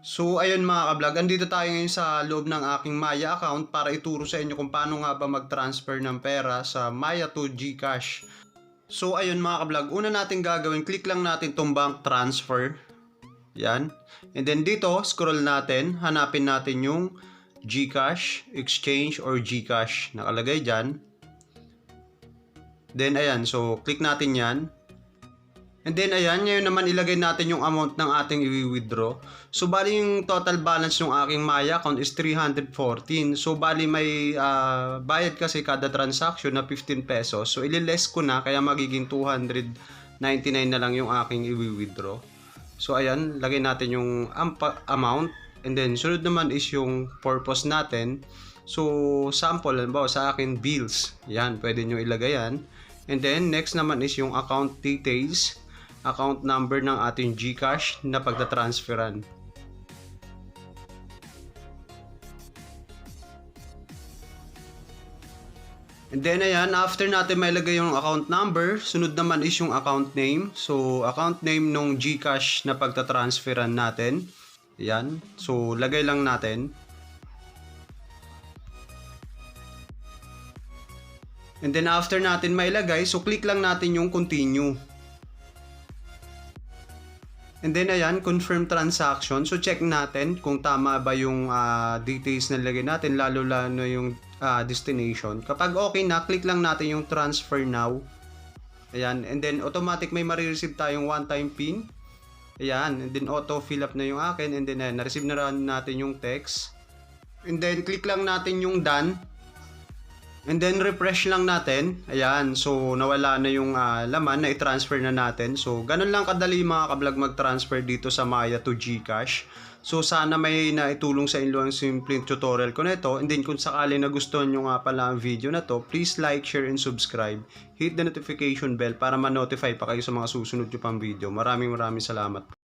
So ayun mga kablog, andito tayo ngayon sa loob ng aking Maya account para ituro sa inyo kung paano nga ba mag-transfer ng pera sa Maya to GCash. So ayun mga kablog, una natin gagawin, click lang natin tong bank transfer. Yan. And then dito, scroll natin, hanapin natin yung GCash, Exchange, or GCash. Nakalagay dyan. Then ayan, so click natin yan. And then ayan, ngayon naman ilagay natin yung amount ng ating i-withdraw. So bali yung total balance ng aking Maya account is 314. So bali may ah, bayad kasi kada transaction na 15 pesos. So ililess ko na kaya magiging 299 na lang yung aking i-withdraw. So ayan, lagay natin yung amount and then sunod naman is yung purpose natin. So sample halimbawa sa akin bills. Yan, pwede nyo ilagay yan. And then next naman is yung account details, account number ng ating GCash na pagtatransferan. And then ayan, after natin mailagay yung account number, sunod naman is yung account name. So, account name nung GCash na pagtatransferan natin. Ayan. So, lagay lang natin. And then after natin mailagay, so click lang natin yung continue. And then ayan, confirm transaction. So check natin kung tama ba yung ah, details na lagay natin, lalo lalo yung ah, destination. Kapag okay na, click lang natin yung transfer now. Ayan, and then automatic may marireceive tayong one-time pin. Ayan, and then auto fill up na yung akin and then ayan, na-receive na natin yung text. And then click lang natin yung done. And then refresh lang natin. Ayan, so nawala na yung ah, laman na i-transfer na natin. So ganun lang kadali mga kablog mag-transfer dito sa Maya to GCash. So sana may naitulong sa inyo ang simpleng tutorial ko nito. And then kung sakali na gusto nyo nga pala ang video na to, please like, share, and subscribe. Hit the notification bell para ma-notify pa kayo sa mga susunod nyo pang video. Maraming maraming salamat.